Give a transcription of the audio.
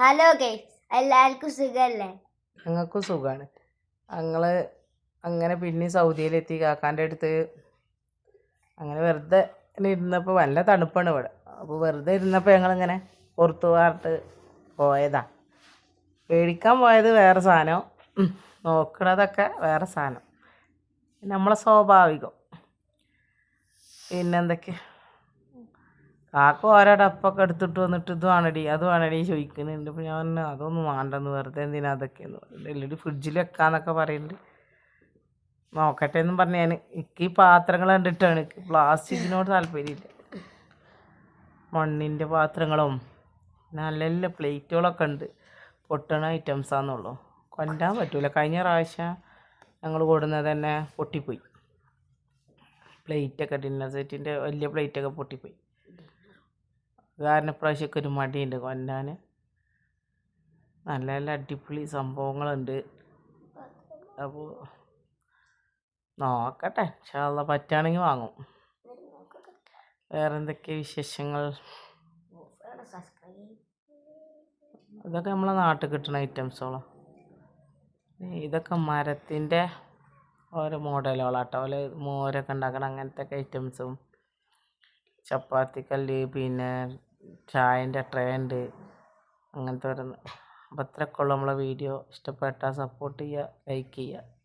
Hello guys എല്ലാവർക്കും സുഖല്ലേ? ഞങ്ങൾക്കും സുഖമാണ് ഞങ്ങൾ അങ്ങനെ പിന്നെ സൗദിയിലെത്തി. കാക്കാന്റെ അടുത്ത് അങ്ങനെ വെറുതെ ഇരുന്നപ്പോൾ നല്ല തണുപ്പാണ് ഇവിടെ. അപ്പോൾ വെറുതെ ഇരുന്നപ്പോൾ ഞങ്ങളിങ്ങനെ പുറത്തു പോകാറിട്ട് പോയതാ. പേടിക്കാൻ പോയത് വേറെ സാധനം. നോക്കണതൊക്കെ വേറെ സാധനം. നമ്മളെ സ്വാഭാവികം. പിന്നെന്തൊക്കെ കാക്ക ഓരോ ഡപ്പൊക്കെ എടുത്തിട്ട് വന്നിട്ട് ഇത് വേണടി അത് വേണടി ചോദിക്കുന്നുണ്ട്. അപ്പോൾ ഞാൻ പറഞ്ഞു, അതൊന്നും വേണ്ടെന്ന് വെറുതെ എന്തിനാ അതൊക്കെ എന്ന് പറയുന്നുണ്ട് ഫ്രിഡ്ജിൽ വെക്കാന്നൊക്കെ പറയുന്നുണ്ട് നോക്കട്ടെ എന്നും പറഞ്ഞു ഞാൻ എനിക്ക് ഈ പാത്രങ്ങൾ കണ്ടിട്ടാണ് എനിക്ക് പ്ലാസ്റ്റിക്കിനോട് താല്പര്യമില്ല. മണ്ണിന്റെ പാത്രങ്ങളും നല്ല നല്ല പ്ലേറ്റുകളൊക്കെ ഉണ്ട്. പൊട്ടണ ഐറ്റംസാന്നുള്ളൂ കൊല്ലാൻ പറ്റൂല. കഴിഞ്ഞ പ്രാവശ്യം ഞങ്ങൾ കൊടുന്നത് തന്നെ പൊട്ടിപ്പോയി. പ്ലേറ്റൊക്കെ ഡിന്നർ സെറ്റിന്റെ വലിയ പ്ലേറ്റൊക്കെ പൊട്ടിപ്പോയി. കാരണം ഇപ്രാവശ്യമൊക്കെ ഒരു മടിയുണ്ട് കൊല്ലാൻ നല്ല നല്ല അടിപൊളി സംഭവങ്ങളുണ്ട്. അപ്പോൾ നോക്കട്ടെ. ഇൻഷാല്ല പറ്റുകയാണെങ്കിൽ വാങ്ങും. വേറെ എന്തൊക്കെ വിശേഷങ്ങൾ? ഇതൊക്കെ നമ്മളെ നാട്ടിൽ കിട്ടുന്ന ഐറ്റംസുകളാണ് ഇതൊക്കെ മരത്തിന്റെ ഓരോ മോഡലുകളാട്ടോ. ഓല മോരൊക്കെ ഉണ്ടാക്കണം അങ്ങനത്തെ ഒക്കെ ഐറ്റംസും. ചപ്പാത്തിക്കല്ല് പിന്നെ ചായന്റെ ട്രെൻഡ് അങ്ങനത്തെ ഓരോന്ന്. അപ്പോൾ അത്രയൊക്കെ ഉള്ളൂ നമ്മളെ വീഡിയോ. ഇഷ്ടപ്പെട്ടാൽ സപ്പോർട്ട് ചെയ്യുക ലൈക്ക് ചെയ്യുക.